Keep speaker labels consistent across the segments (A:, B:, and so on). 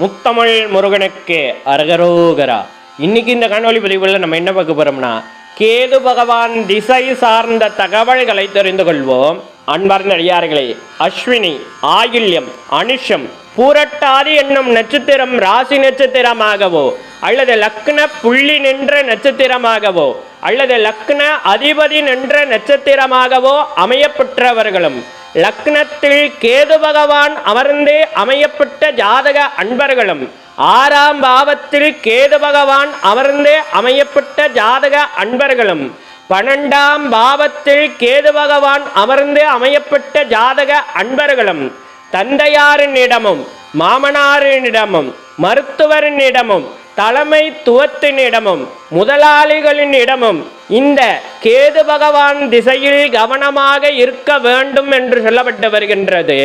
A: முத்தமிழ் முருகனுக்கு அரகரோகரா. இன்னைக்கு இந்த காணொளி பதிவுல நம்ம என்ன பார்க்க போறோம்னா கேது பகவான் திசை சார்ந்த தகவல்களை தெரிந்து கொள்வோம். அன்பார்ந்த அடியார்களே அஸ்வினி ஆயில்யம் அனுஷம் பூரட்டாதி என்னும் நட்சத்திரம் ராசி நட்சத்திரமாகவோ அல்லது லக்ன புள்ளி நின்ற நட்சத்திரமாகவோ அல்லது லக்ன அதிபதி நின்ற நட்சத்திரமாகவோ அமையப்பெற்றவர்களும் லக்னத்தில் கேது பகவான் அமர்ந்தே அமையப்பட்ட ஜாதக அன்பர்களும் ஆறாம் பாவத்தில் கேது பகவான் அமர்ந்தே அமையப்பட்ட ஜாதக அன்பர்களும் பன்னெண்டாம் பாவத்தில் கேது பகவான் அமர்ந்து அமையப்பட்ட ஜாதக அன்பர்களும் தந்தையாரினிடமும் மாமனாரினிடமும் மருத்துவரினிடமும் தலைமைத்துவத்தினிடமும் முதலாளிகளின் இடமும் இந்த கேது பகவான் திசையில் கவனமாக இருக்க வேண்டும் என்று சொல்லப்பட்டு வருகின்றது.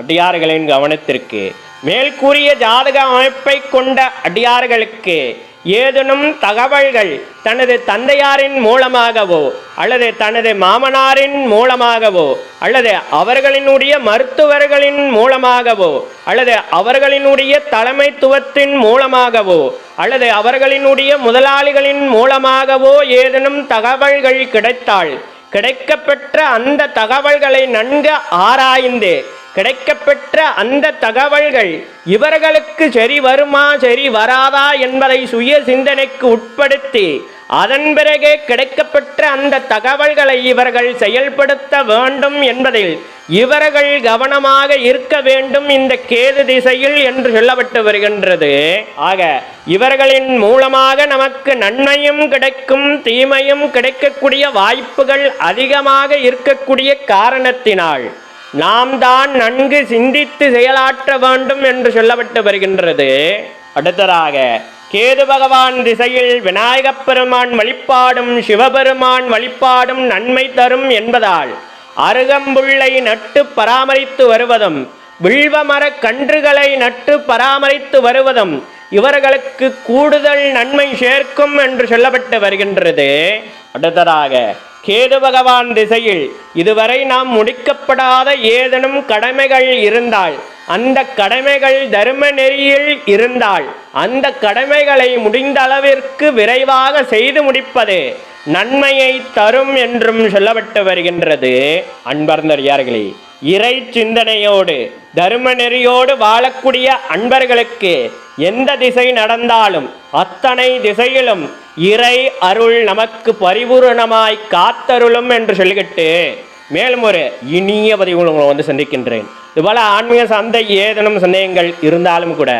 A: அடியார்களின் கவனத்திற்கு மேல் கூறிய ஜாதக அமைப்பை கொண்ட அடியார்களுக்கு ஏதேனும் தகவல்கள் தனது தந்தையாரின் மூலமாகவோ அல்லது தனது மாமனாரின் மூலமாகவோ அல்லது அவர்களினுடைய மருத்துவர்களின் மூலமாகவோ அல்லது அவர்களினுடைய தலைமைத்துவத்தின் மூலமாகவோ அல்லது அவர்களினுடைய முதலாளிகளின் மூலமாகவோ ஏதேனும் தகவல்கள் கிடைத்தால் கிடைக்கப்பெற்ற அந்த தகவல்களை நன்கு ஆராய்ந்து கிடைக்கப்பெற்ற அந்த தகவல்கள் இவர்களுக்கு சரி வருமா சரி வராதா என்பதை சுய சிந்தனைக்கு உட்படுத்தி அதன் பிறகே கிடைக்கப்பெற்ற அந்த தகவல்களை இவர்கள் செயல்படுத்த வேண்டும் என்பதில் இவர்கள் கவனமாக இருக்க வேண்டும் இந்த கேது திசையில் என்று சொல்லப்பட்டு வருகின்றது. ஆக இவர்களின் மூலமாக நமக்கு நன்மையும் கிடைக்கும் தீமையும் கிடைக்கக்கூடிய வாய்ப்புகள் அதிகமாக இருக்கக்கூடிய காரணத்தினால் நாம் தான் நன்கு சிந்தித்து செயலாற்ற வேண்டும் என்று சொல்லப்பட்டு வருகின்றது. அடுத்ததாக கேது பகவான் திசையில் விநாயகப் பெருமான் வழிபாடும் சிவபெருமான் வழிபாடும் நன்மை தரும் என்பதால் அருகம்புல்லை நட்டு பராமரித்து வருவதும் வில்வமர கன்றுகளை நட்டு பராமரித்து வருவதும் இவர்களுக்கு கூடுதல் நன்மை சேர்க்கும் என்று சொல்லப்பட்டு வருகின்றது. அடுத்ததாக கேது பகவான் திசையில் இதுவரை நாம் முடிக்கப்படாத ஏதேனும் கடமைகள் இருந்தால் அந்த கடமைகள் தர்ம நெறியில் இருந்தால் அந்த கடமைகளை முடிந்த அளவிற்கு விரைவாக செய்து முடிப்பது நன்மையை தரும் என்றும் சொல்லப்பட்டு வருகின்றது. அன்பர்ந்தறியார்களே இறை சிந்தனையோடு தர்ம நெறியோடு வாழக்கூடிய அன்பர்களுக்கு எந்த திசை நடந்தாலும் அத்தனை திசையிலும் இறை அருள் நமக்கு பரிபூரணமாய் காத்தருளும் என்று சொல்லிக்கிட்டு மேலும் ஒரு இனிய பதிவு வந்து சந்திக்கின்றேன். இதுபோல் ஆன்மீக சந்தை ஏதேனும் சந்தேகங்கள் இருந்தாலும் கூட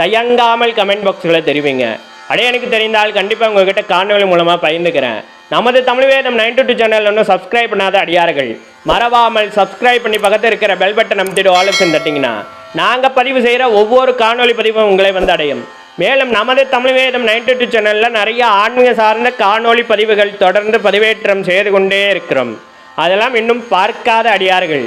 A: தயங்காமல் கமெண்ட் பாக்ஸில் தெரிவிங்க. அடைய எனக்கு தெரிந்தால் கண்டிப்பாக உங்ககிட்ட காணொலி மூலமாக பகிர்ந்துக்கிறேன். நமது Tamil Vedam nine two channel ஒன்றும் சப்ஸ்கிரைப் பண்ணாத அடியார்கள் மறவாமல் சப்ஸ்கிரைப் பண்ணி பக்கத்தில் இருக்கிற பெல் பட்டன் அமைத்திட்டு ஆலோசனை தட்டிங்கன்னா நாங்கள் பதிவு செய்கிற ஒவ்வொரு காணொலி பதிவும் உங்களை வந்து அடையும். மேலும் நமது தமிழ் வேதம் நைன் டூ சேனலில் நிறைய ஆன்மீக சார்ந்த காணொளி பதிவுகள் தொடர்ந்து பதிவேற்றம் செய்து கொண்டே இருக்கிறோம். அதெல்லாம் இன்னும் பார்க்காத அடியார்கள்.